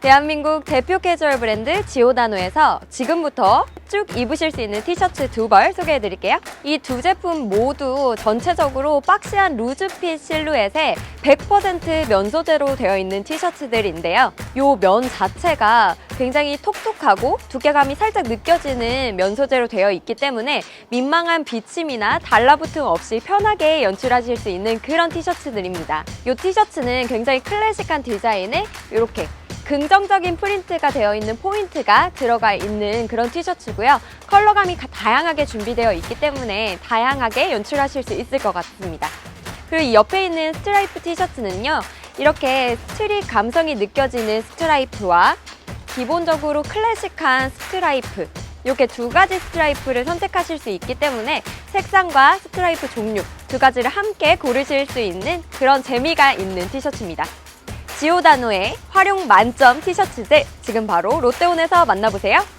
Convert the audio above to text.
대한민국 대표 캐주얼 브랜드 지오다노에서 지금부터 쭉 입으실 수 있는 티셔츠 두 벌 소개해 드릴게요. 이 두 제품 모두 전체적으로 박시한 루즈핏 실루엣에 100%면 소재로 되어 있는 티셔츠들인데요. 요 면 자체가 굉장히 톡톡하고 두께감이 살짝 느껴지는 면 소재로 되어 있기 때문에 민망한 비침이나 달라붙음 없이 편하게 연출하실 수 있는 그런 티셔츠들입니다. 이 티셔츠는 굉장히 클래식한 디자인에 이렇게 긍정적인 프린트가 되어 있는 포인트가 들어가 있는 그런 티셔츠고요. 컬러감이 가- 다양하게 준비되어 있기 때문에 다양하게 연출하실 수 있을 것 같습니다. 그리고 이 옆에 있는 스트라이프 티셔츠는요. 이렇게 스트릿 감성이 느껴지는 스트라이프와 기본적으로 클래식한 스트라이프 이렇게 두 가지 스트라이프를 선택하실 수 있기 때문에 색상과 스트라이프 종류 두 가지를 함께 고르실 수 있는 그런 재미가 있는 티셔츠입니다. 지오다노의 활용 만점 티셔츠들 지금 바로 롯데온에서 만나보세요.